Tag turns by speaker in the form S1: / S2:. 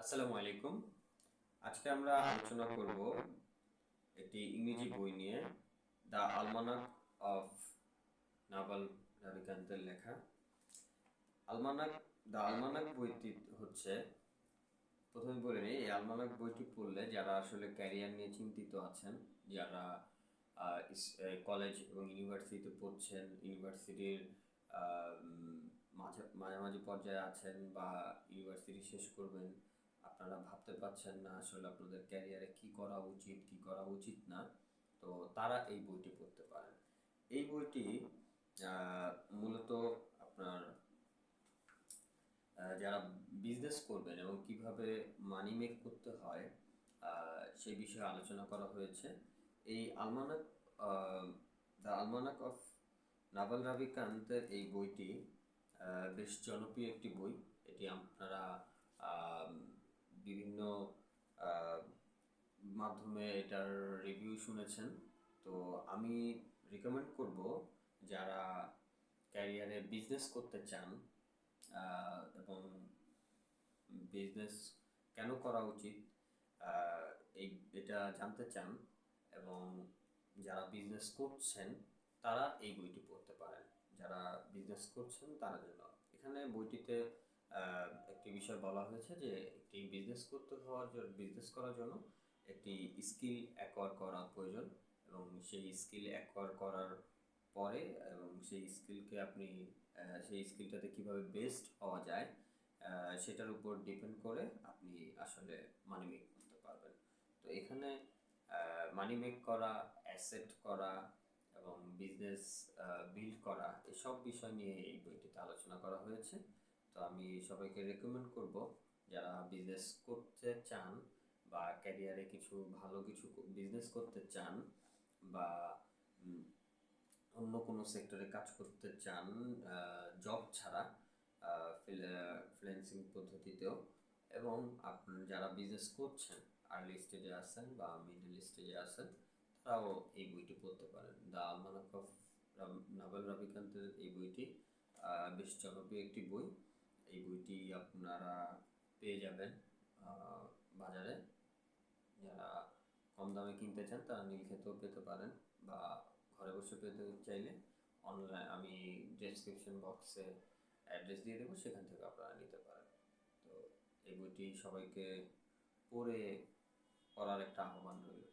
S1: আসসালামু আলাইকুম। আজকে আমরা আলোচনা করব একটি ইংরেজি বই নিয়ে, দ্য আলমানাক অফ নাভাল রবিকান্তের লেখা। আলমানাক, দ্য আলমানাক বইটি হচ্ছে, প্রথমে বলে নিই, এই আলমানাক বইটি পড়লে যারা আসলে ক্যারিয়ার নিয়ে চিন্তিত আছেন, যারা কলেজ এবং ইউনিভার্সিটিতে পড়ছেন, ইউনিভার্সিটির মাঝে, মাঝামাঝি পর্যায়ে আছেন বা ইউনিভার্সিটি শেষ করবেন আপনারা ভাবতে পারছেন না আসলে আপনাদের ক্যারিয়ারে কি করা উচিত, কি করা উচিত না, তো তারা এই বইটি পড়তে পারেন। এই বইটি মূলত আপনার যারা বিজনেস করবেন এবং কীভাবে মানি মেক করতে হয় সেই বিষয়ে আলোচনা করা হয়েছে। এই Almanack the Almanack of Naval রাবিকান্তের এই বইটি বেশ জনপ্রিয় একটি বই। এটি বিভিন্ন মাধ্যমে এটার রিভিউ শুনেছেন। তো আমি রিকমেন্ড করব যারা ক্যারিয়ারে বিজনেস করতে চান এবং বিজনেস কেন করা উচিত এই, এটা জানতে চান এবং যারা বিজনেস করছেন, তারা এই বইটি পড়তে পারেন। যারা বিজনেস করছেন, তারা জন্য এখানে বইটিতে একটি বিষয় বলা হয়েছে যে একটি বিজনেস করতে হওয়ার জন্য বিজনেস করার জন্য একটি স্কিল অ্যাকোয়ার করা প্রয়োজন এবং সেই স্কিল অ্যাকোয়ার করার পরে এবং সেই স্কিলকে আপনি সেই স্কিলটাতে কীভাবে বেস্ট হওয়া যায় সেটার উপর ডিপেন্ড করে আপনি আসলে মানি মেক করতে পারবেন। তো এখানে মানি মেক করা অ্যাসেট করা এবং বিজনেস বিল্ড করা এসব বিষয় নিয়ে এই বইটিতে আলোচনা করা হয়েছে। তো আমি সবাইকে রেকমেন্ড করব, যারা বিজনেস করতে চান বা ক্যারিয়ারে কিছু ভালো কিছু বিজনেস করতে চান বা অন্য কোনো সেক্টরে কাজ করতে চান জব ছাড়া ফ্রিল্যান্সিং পদ্ধতিতেও এবং আপনার যারা বিজনেস করছেন আর্লি স্টেজে আছেন বা মিডল স্টেজে আছেন, তারাও এই বইটি পড়তে পারেন। দ্য আলমানাক অফ নাভেল রবিকান্তের এই বইটি বেশ জনপ্রিয় একটি বই। এই বইটি আপনারা পেয়ে যাবেন বাজারে। যারা কম দামে কিনতে চান, তারা নীলক্ষেতেও পেতে পারেন বা ঘরে বসে পেতে চাইলে অনলাইন আমি ডেসক্রিপশন বক্সে অ্যাড্রেস দিয়ে দেবো, সেখান থেকে আপনারা নিতে পারেন। তো এই বইটি সবাইকে পড়ে পড়ার একটা আহ্বান রইল।